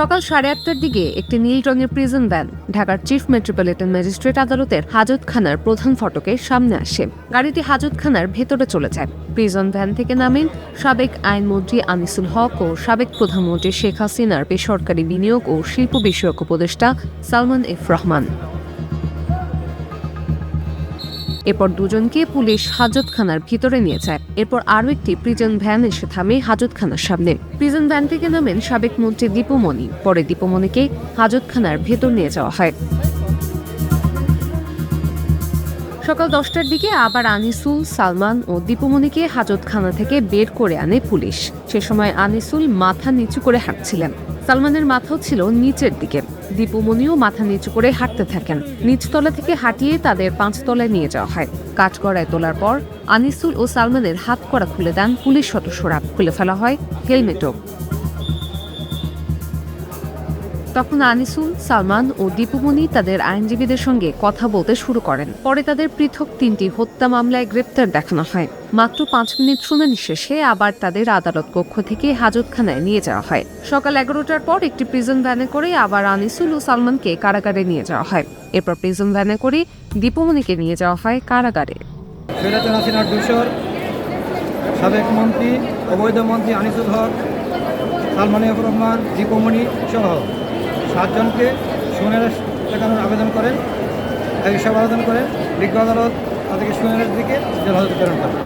সকাল সাড়ে আটটার দিকে একটি নীল রঙের প্রিজন ভ্যান ঢাকার চিফ মেট্রোপলিটন ম্যাজিস্ট্রেট আদালতের হাজতখানার প্রধান ফটকের সামনে আসে। গাড়িটি হাজতখানার ভেতরে চলে যায়। প্রিজন ভ্যান থেকে নামেন সাবেক আইনমন্ত্রী আনিসুল হক ও সাবেক প্রধানমন্ত্রী শেখ হাসিনার বেসরকারি বিনিয়োগ ও শিল্প বিষয়ক উপদেষ্টা সালমান এফ রহমান। এরপর দুজনকে পুলিশ হাজতখানার ভিতরে নিয়ে যায়। এরপর আরও একটি প্রিজন ভ্যান এসে থামে হাজতখানার সামনে। প্রিজন ভ্যান থেকে নামেন সাবেক মন্ত্রী দীপুমণি পরে দীপুমণিকে হাজতখানার ভেতর নিয়ে যাওয়া হয়। সকাল দশটার দিকে আবার আনিসুল, সালমান ও দীপমণিকে হাজতখানা থেকে বের করে আনে পুলিশ। সে সময় আনিসুল মাথা নিচু করে হাঁটছিলেন। সালমানের মাথাও ছিল নিচের দিকে। দীপমণিও মাথা নিচু করে হাঁটতে থাকেন। নিচতলা থেকে হাঁটিয়ে তাদের পাঁচতলায় নিয়ে যাওয়া হয়। কাঠগড়ায় তোলার পর আনিসুল ও সালমানের হাত করা খুলে দেন পুলিশ সদস্যরা। খুলে ফেলা হয় হেলমেটও। তখন আনিসুল, সালমান ও দীপুমণি তাদের আইনজীবীদের সঙ্গে কথা বলতে শুরু করেন। পরে তাদের পৃথক তিনটি হত্যা মামলায় গ্রেপ্তার দেখানো হয়। মাত্র পাঁচ মিনিট শুনানি শেষে আবার তাদের আদালত কক্ষ থেকে হাজতখানায় নিয়ে যাওয়া হয়। সকাল এগারোটার পর একটি প্রিজন ভ্যানে করে আবার আনিসুল ও সালমানকে কারাগারে নিয়ে যাওয়া হয়। এরপর প্রিজন ভ্যানে করে দীপুমণিকে নিয়ে যাওয়া হয় কারাগারে। সাবেক মন্ত্রী, অবৈধ মন্ত্রী আনিসুল হক সালমান রহমান, দীপমণি সহ। সাতজনকে সুনের দেখানোর আবেদন করেন এই সব আবেদন করেন, বিজ্ঞ আদালত তাদেরকে সুনের দিকে জেল হাজতে প্রেরণ করেন।